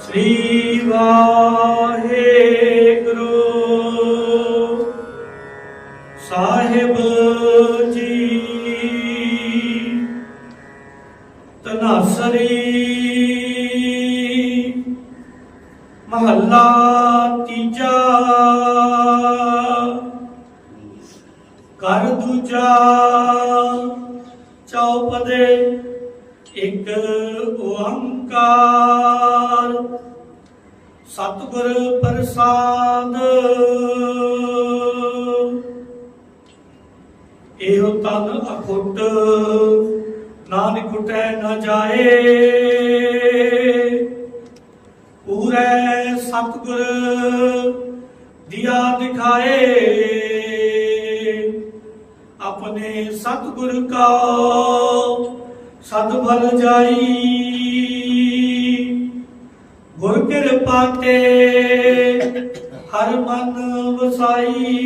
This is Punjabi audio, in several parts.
ਸ੍ਰੀ ਵਾਹਿਗੁਰੂ। ਸਾਹਿਬ ਜੀ ਤਨਾਸਰੀ ਮਹੱਲਾ ਤੀਜਾ। ਕਰ ਦੂਜਾ ਚੌਪਦੇ ਇੱਕ ਓੰਕਾਰ। ਸਤਿਗੁਰ ਪ੍ਰਸਾਦ। ਇਹੋ ਤਨ ਅਖੁੱਟ, ਨਾਨਕ ਟੈ ਨ ਜਾਏ। ਪੂਰੇ ਸਤਿਗੁਰ ਦਿਆ ਦਿਖਾਏ। ਆਪਣੇ ਸਤਿਗੁਰ ਕਾ ਸਦ ਜਾਈ। ਗੁਰ ਕਿਰਪਾ ਤੇ ਹਰ ਮਨ ਵਸਾਈ।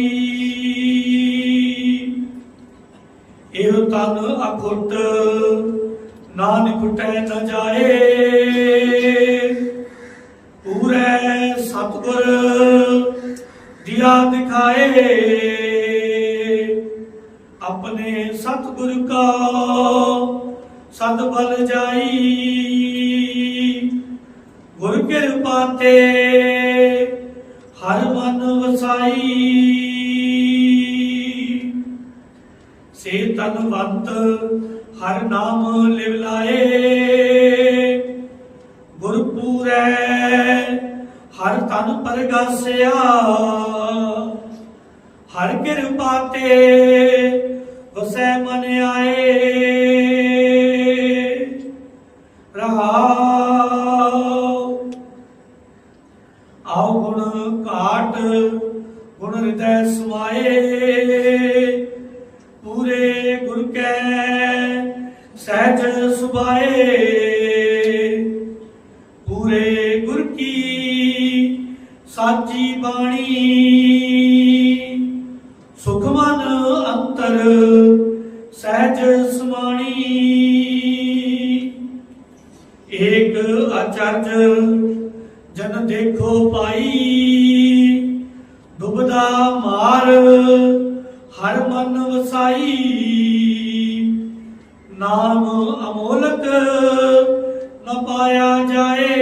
ਇਹੋ ਤਨ ਅਖੁੱਟ ਨਾਨਕ ਟੈ ਨ ਜਾਏ। ਪੂਰੇ ਸਤਿਗੁਰ ਦਿਆ ਦਿਖਾਏ। ਆਪਣੇ ਸਤਿਗੁਰ ਕਾ ਸਦ ਬਲ ਜਾਈ। ਗੁਰ ਕਿਰਪਾ ਤੇ ਹਰ ਮਨ ਵਸਾਈ। ਸੇ ਤਨਵੰਤ ਹਰ ਨਾਮ ਲਿਵ ਲਾਏ। ਗੁਰ ਪੂਰੈ ਹਰ ਤਨ ਪਰਗਾਸਿਆ। ਹਰ ਕਿਰਪਾ ਤੇ ਵਸੈ ਮਨ ਆਏ। ਘਾਟ, ਗੁਣ ਹਿਰਦੈ ਸਮਾਏ ਪੂਰੇ ਗੁਰ ਕੈ ਸਹਿਜ ਸੁਭਾਏ। ਪੂਰੇ ਗੁਰ ਕੀ ਸਾਚੀ ਬਾਣੀ, ਸੁਖ ਮਨ ਅੰਤਰ ਸਹਿਜ ਸਮਾਣੀ। ਏਕ ਅਚਰਜ ਜਨ ਦੇਖੋ ਪਾਈ ਦੁਬਦਾ ਮਾਰ, ਹਰ ਮਨ ਵਸਾਈ। ਨਾਮ ਅਮੋਲਕ ਨ ਪਾਇਆ ਜਾਏ।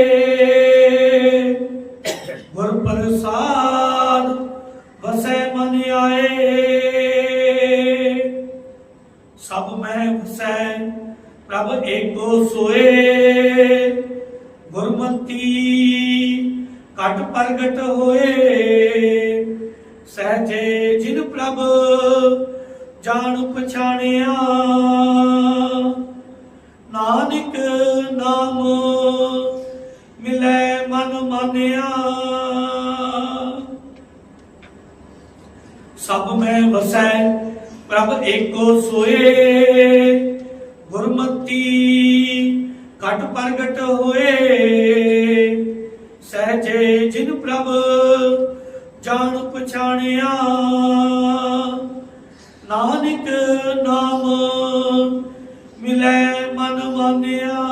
ਗੁਰ ਪ੍ਰਸਾਦ ਵਸੈ ਮਨ ਆਏ। ਸਭ ਮੈਂ ਵਸੈ, ਪ੍ਰਭ ਏਕੋ ਸੋਏ। ਗੁਰਮਤੀ ਘਟ ਪ੍ਰਗਟ ਹੋਏ। ਸਹਜੇ ਜਿਨ ਪ੍ਰਭ ਜਾਣ ਪਛਾਣਿਆ। ਨਾਨਕ ਨਾਮ ਮਿਲੇ ਮਨ ਮਾਨਿਆ। ਸਭ ਮੈਂ ਵਸੈ, ਪ੍ਰਭ ਏਕੋ ਸੋਏ। ਗੁਰਮਤੀ ਘਟ ਪ੍ਰਗਟ ਹੋਏ। ਸਹਜੇ ਜਿਨ ਪ੍ਰਭ ਜਾਣ ਪਛਾਣਿਆ। ਨਾਨਕ ਨਾਮ ਮਿਲੇ ਮਨ ਮਾਨਿਆ।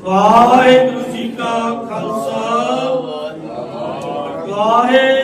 ਵਾਹਿਗੁਰੂ ਜੀ ਕਾ ਖਾਲਸਾ। ਵਾਹਿਗੁਰੂ ਜੀ